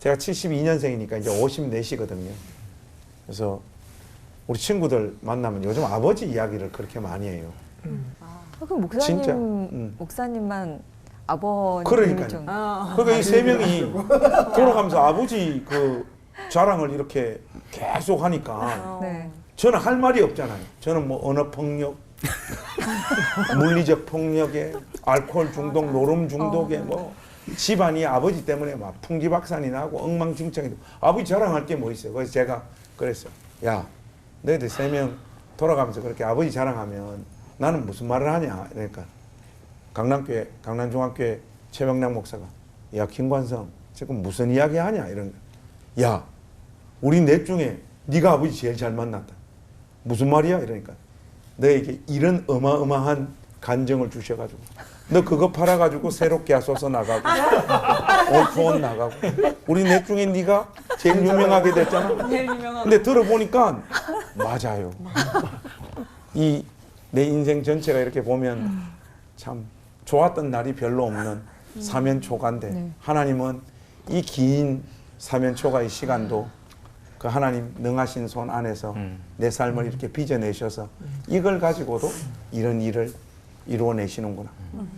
제가 72년생이니까 이제 54시거든요. 그래서 우리 친구들 만나면 요즘 아버지 이야기를 그렇게 많이 해요. 아, 그럼 목사님 진짜, 음. 목사님만 아버님이 그러니까요. 좀 아, 그러니까 이 세 명이 돌아가면서 아버지 그 자랑을 이렇게 계속 하니까 네. 저는 할 말이 없잖아요. 저는 뭐 언어 폭력, 물리적 폭력에 알코올 중독, 노름 중독에 뭐 집안이 아버지 때문에 막 풍지박산이 나고 엉망진창이 되고 아버지 자랑할 게 뭐 있어요. 그래서 제가 그랬어요. 야, 너희들 세 명 돌아가면서 그렇게 아버지 자랑하면 나는 무슨 말을 하냐. 그러니까 강남교회, 강남중학교회 최명락 목사가 야 김관성 지금 무슨 이야기 하냐 이런 거. 야 우리 넷 중에 네가 아버지 제일 잘 만났다. 무슨 말이야 이러니까 너에게 이런 어마어마한 간정을 주셔가지고 너 그거 팔아가지고 새롭게 하소서 나가고 올폰 나가고 우리 넷 중에 네가 제일 유명하게 됐잖아. 제일 유명한 근데 들어보니까 맞아요. 이 내 인생 전체가 이렇게 보면 참 좋았던 날이 별로 없는 사면초가인데 네. 하나님은 이 긴 사면초가의 시간도 그 하나님 능하신 손 안에서 내 삶을 이렇게 빚어내셔서 이걸 가지고도 이런 일을 이루어내시는구나.